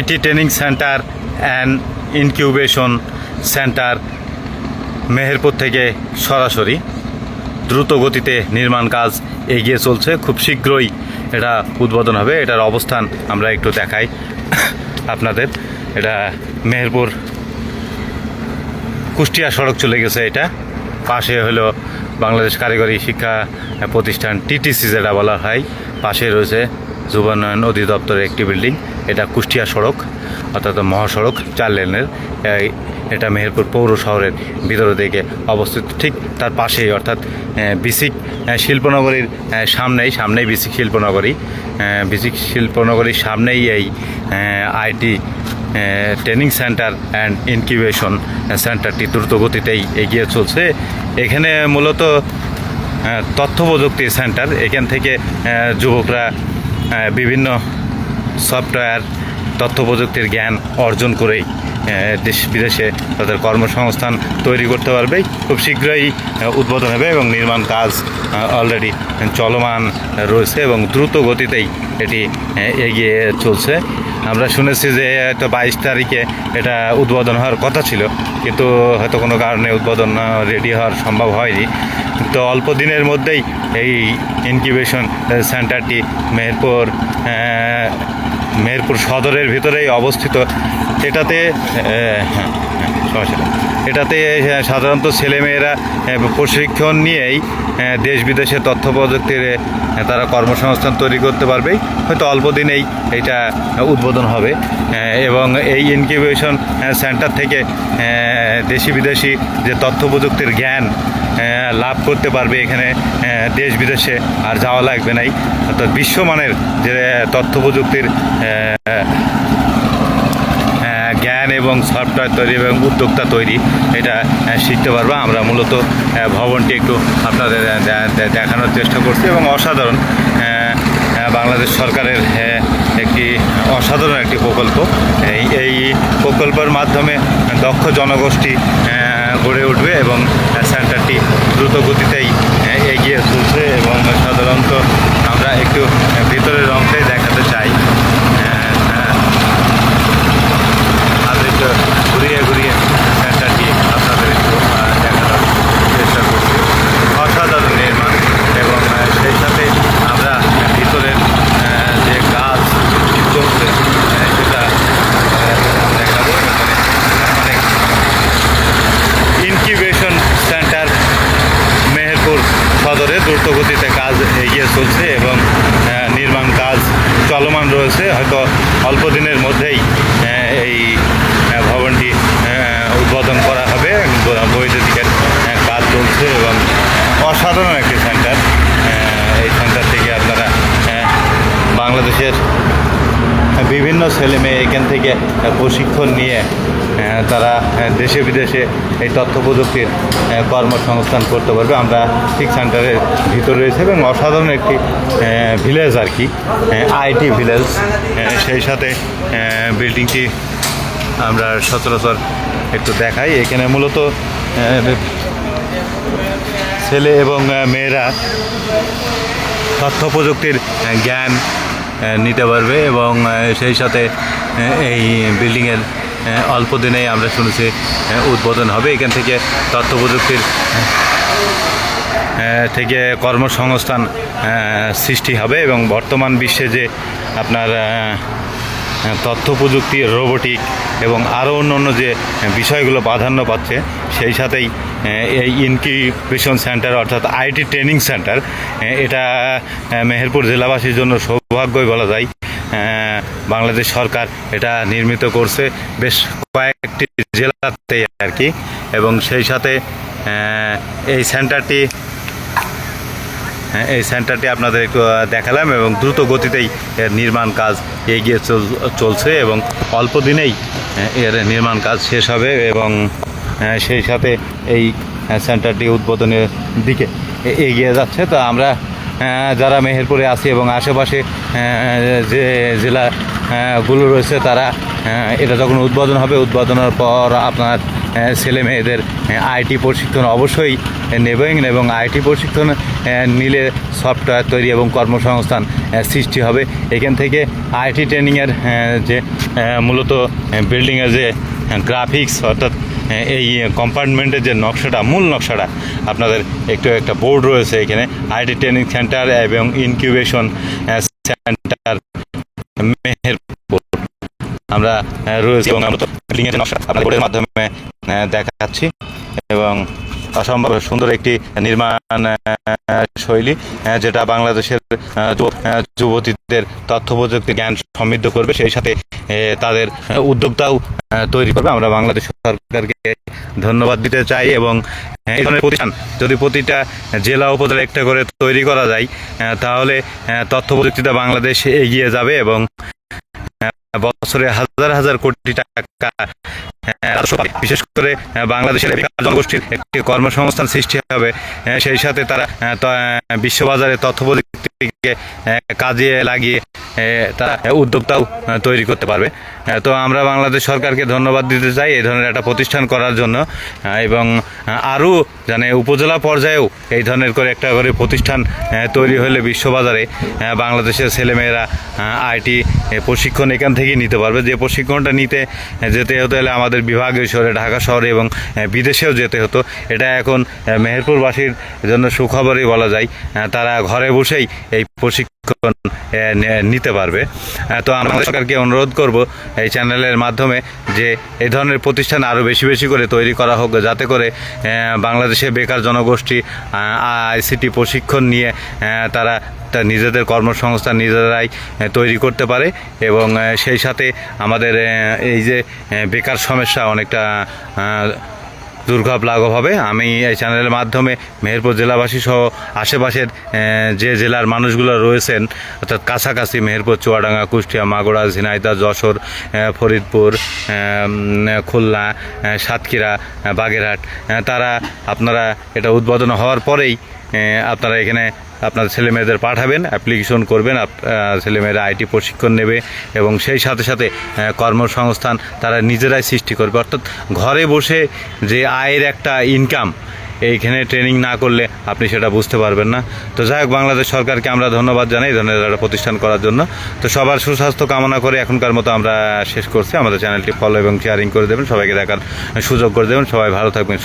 এটি training centre and incubation centre Meherpur থেকে সরাসরি দ্রুত গতিতে নির্মাণ কাজ এগিয়ে চলছে। খুব শীঘ্রই এটা উদ্বোধন হবে। এটার অবস্থান আমরা একটু দেখাই আপনাদের। এটা মেহেরপুর কুষ্টিয়া সড়ক চলে গেছে এটা। পাশে হলো বাংলাদেশ কারিগরি শিক্ষা প্রতিষ্ঠান, টিটিসি যেটা বলা হয়, পাশে রয়েছে যুব উন্নয়ন অধিদপ্তরের একটি বিল্ডিং। এটা কুষ্টিয়া সড়ক, অর্থাৎ মহাসড়ক, চার লেনের। এটা মেহেরপুর পৌর শহরের ভিতরের দিকে অবস্থিত। ঠিক তার পাশেই, অর্থাৎ বিসিক শিল্পনগরীর সামনেই সামনেই বিসিক শিল্পনগরী। বিসিক শিল্পনগরীর সামনেই এই IT training centre and incubation সেন্টারটি দ্রুত গতিতেই এগিয়ে চলছে। এখানে মূলত তথ্য প্রযুক্তি সেন্টার। এখান থেকে যুবকরা বিভিন্ন সফটওয়্যার, তথ্য প্রযুক্তির জ্ঞান অর্জন করেই দেশ বিদেশে তাদের কর্মসংস্থান তৈরি করতে পারবে। খুব শীঘ্রই উদ্বোধন হবে এবং নির্মাণ কাজ অলরেডি চলমান রয়েছে এবং দ্রুত গতিতেই এটি এগিয়ে চলছে। আমরা শুনেছি যে হয়তো বাইশ তারিখে এটা উদ্বোধন হওয়ার কথা ছিল, কিন্তু হয়তো কোনো কারণে উদ্বোধন রেডি হওয়ার সম্ভব হয়নি। তো অল্প দিনের মধ্যেই এই ইনকিউবেশন সেন্টারটি মেহেরপুর মেহেরপুর সদরের ভিতরেই অবস্থিত। এটাতে সমস্যা। এটাতে সাধারণত ছেলেমেয়েরা প্রশিক্ষণ নিয়েই দেশ বিদেশে তথ্য প্রযুক্তির তারা কর্মসংস্থান তৈরি করতে পারবে। হয়তো অল্প দিনেই এটা উদ্বোধন হবে। এবং এই ইনকিউবেশন সেন্টার থেকে দেশি বিদেশি যে তথ্য প্রযুক্তির জ্ঞান লাভ করতে পারবে এখানে দেশ বিদেশে আর যাওয়া লাগবে নাই। অর্থাৎ বিশ্বমানের যে তথ্য প্রযুক্তির এবং সফটওয়্যার তৈরি এবং উদ্যোক্তা তৈরি, এটা শিখতে পারব। আমরা মূলত ভবনটি একটু আপনাদের দেখানোর চেষ্টা করছি এবং অসাধারণ বাংলাদেশ সরকারের একটি অসাধারণ একটি প্রকল্প। এই প্রকল্পের মাধ্যমে দক্ষ জনগোষ্ঠী গড়ে উঠবে এবং সেন্টারটি দ্রুত গতিতেই আহ, এগিয়ে চলছে এবং সাধারণত আমরা একটু আহ, ভিতরের অংশে দেখাতে চাই আহ, আহ, আর একটু ঘুরিয়ে ঘুরিয়ে সেন্টারটি আপনাদের একটু আহ, দেখানোর চেষ্টা করছি অসাধারণ নির্মাণ এবং আহ, সেই সাথে আমরা ভিতরের আহ, যে কাজ চলছে আহ, সেটা আহ, দেখাবো এখানে অনেক ইনকিউবেশন সেন্টার মেহেরপুর সদরে দ্রুত গতিতে কাজ এগিয়ে চলছে এবং আহ, নির্মাণ কাজ চলমান রয়েছে হয়তো অল্প দিনের মধ্যেই এই ভবনটি উদ্বোধন করা হবে। বৈদ্যুতিকের কাজ চলছে এবং অসাধারণ একটি সেন্টার। এই সেন্টার থেকে আপনারা বাংলাদেশের বিভিন্ন ছেলে মেয়ে এখান থেকে প্রশিক্ষণ নিয়ে তারা দেশে বিদেশে এই তথ্য প্রযুক্তির কর্মসংস্থান করতে পারবে। আমরা ঠিক সেন্টারের ভিতরে রয়েছে এবং অসাধারণ একটি ভিলেজ আর কি আইটি ভিলেজ সেই সাথে বিল্ডিংটি আমরা সচরাচর একটু দেখাই। এখানে মূলত ছেলে এবং মেয়েরা তথ্য প্রযুক্তির জ্ঞান নিতে পারবে এবং সেই সাথে এই বিল্ডিংয়ের অল্প দিনেই আমরা শুনেছি উদ্বোধন হবে। এখান থেকে তথ্য প্রযুক্তির থেকে কর্মসংস্থান সৃষ্টি হবে এবং বর্তমান বিশ্বে যে আপনার তথ্য প্রযুক্তি রোবোটিক এবং আরও অন্য অন্য যে বিষয়গুলো প্রাধান্য পাচ্ছে সেই সাথেই এই ইনকিউবেশন সেন্টার অর্থাৎ আইটি ট্রেনিং সেন্টার এটা মেহেরপুর জেলাবাসীর জন্য সৌভাগ্যই বলা যায়। বাংলাদেশ সরকার এটা নির্মিত করছে বেশ কয়েকটি জেলাতে আর কি। এবং সেই সাথে এই সেন্টারটি হ্যাঁ, এই সেন্টারটি আপনাদের একটু দেখালাম এবং দ্রুত গতিতেই এর নির্মাণ কাজ এগিয়ে চল- চলছে এবং অল্প দিনেই এর নির্মাণ কাজ শেষ হবে এবং আহ, সেই সাথে এই সেন্টারটি উদ্বোধনের দিকে এগিয়ে যাচ্ছে। তো আমরা যারা মেহেরপুরে আছি এবং আশেপাশে যে জেলা আহ, আহ, গুলো রয়েছে তারা এটা যখন উদ্বোধন হবে, উদ্বোধনের পর আপনার ছেলে মেয়েদের আইটি প্রশিক্ষণ অবশ্যই নেবেন এবং আইটি প্রশিক্ষণ নিলে সফটওয়্যার তৈরি এবং কর্মসংস্থান সৃষ্টি হবে। এখান থেকে আইটি ট্রেনিংয়ের যে মূলত বিল্ডিংয়ের যে গ্রাফিক্স অর্থাৎ এই কম্পার্টমেন্টের যে নকশাটা, মূল নকশাটা, আপনাদের একটু একটা বোর্ড রয়েছে এখানে। আইটি ট্রেনিং সেন্টার এবং ইনকিউবেশন সেন্টার আমরা রয়েছি এবং আমরা এর নকশা বোর্ডের মাধ্যমে দেখাচ্ছি এবং অসম্ভব সুন্দর একটি নির্মাণ শৈলী যেটা বাংলাদেশের যুবতীদের তথ্য প্রযুক্তি জ্ঞান সমৃদ্ধ করবে। সেই সাথে তাদের উদ্যোক্তাও তৈরি করবে। আমরা বাংলাদেশ সরকারকে ধন্যবাদ দিতে চাই এবং এই ধরনের প্রতিষ্ঠান যদি প্রতিটা জেলা উপজেলা একটা করে তৈরি করা যায় তাহলে তথ্য প্রযুক্তিতে বাংলাদেশ এগিয়ে যাবে এবং বছরে হাজার হাজার কোটি টাকা বিশেষ করে বাংলাদেশের জনগোষ্ঠীর একটি কর্মসংস্থান সৃষ্টি হবে সেই সাথে তারা বিশ্ববাজারে তথ্য প্রযুক্তিকে কাজে লাগিয়ে তারা উদ্যোক্তাও তৈরি করতে পারবে। তো আমরা বাংলাদেশ সরকারকে ধন্যবাদ দিতে চাই এই ধরনের একটা প্রতিষ্ঠান করার জন্য এবং আরও জানে উপজেলা পর্যায়েও এই ধরনের করে একটা করে প্রতিষ্ঠান তৈরি হলে বিশ্ববাজারে বাংলাদেশের ছেলেমেয়েরা আইটি প্রশিক্ষণ এখান থেকেই নিতে পারবে। যে প্রশিক্ষণটা নিতে যেতে হতে হলে আমাদের বিভাগীয় শহরে ঢাকা শহরে এবং বিদেশেও যেতে হতো। এটা এখন মেহেরপুরবাসীর জন্য সুখবরই বলা যায়। তারা ঘরে বসেই এই প্রশিক্ষণ আহ, নিতে পারবে। তো আমরা সরকারকে অনুরোধ করব এই চ্যানেলের মাধ্যমে যে এই ধরনের প্রতিষ্ঠান আরও বেশি বেশি করে তৈরি করা হোক, যাতে করে বাংলাদেশে বেকার জনগোষ্ঠী আইসিটি প্রশিক্ষণ নিয়ে তারা নিজেদের কর্মসংস্থান নিজেরাই তৈরি করতে পারে এবং সেই সাথে আমাদের এই যে বেকার সমস্যা অনেকটা আহ, দুর্গভ লাঘব হবে। আমি এই চ্যানেলের মাধ্যমে মেহেরপুর জেলাবাসী সহ আশেপাশের যে জেলার মানুষগুলো রয়েছেন অর্থাৎ কাছাকাছি মেহেরপুর চুয়াডাঙ্গা কুষ্টিয়া মাগুড়া ঝিনাইদা যশোর ফরিদপুর খুলনা সাতক্ষীরা বাগেরহাট তারা আপনারা এটা উদ্বোধন হওয়ার পরেই আপনারা এখানে আপনার ছেলে মেয়েদের পাঠাবেন অ্যাপ্লিকেশন করবেন ছেলে মেয়েরা আইটি প্রশিক্ষণ নেবে এবং সেই সাথে সাথে কর্মসংস্থান তারা নিজেরাই সৃষ্টি করবে। অর্থাৎ ঘরে বসে যে আয়ের একটা ইনকাম এইখানে ট্রেনিং না করলে আপনি সেটা বুঝতে পারবেন না। তো যাই হোক, বাংলাদেশ সরকারকে আমরা ধন্যবাদ জানাই এই ধরনের একটা প্রতিষ্ঠান করার জন্য। তো সবার সুস্বাস্থ্য কামনা করে এখনকার মতো আমরা শেষ করছি। আমাদের চ্যানেলটি ফলো এবং শেয়ারিং করে দেবেন, সবাইকে দেখার সুযোগ করে দেবেন। সবাই ভালো থাকবেন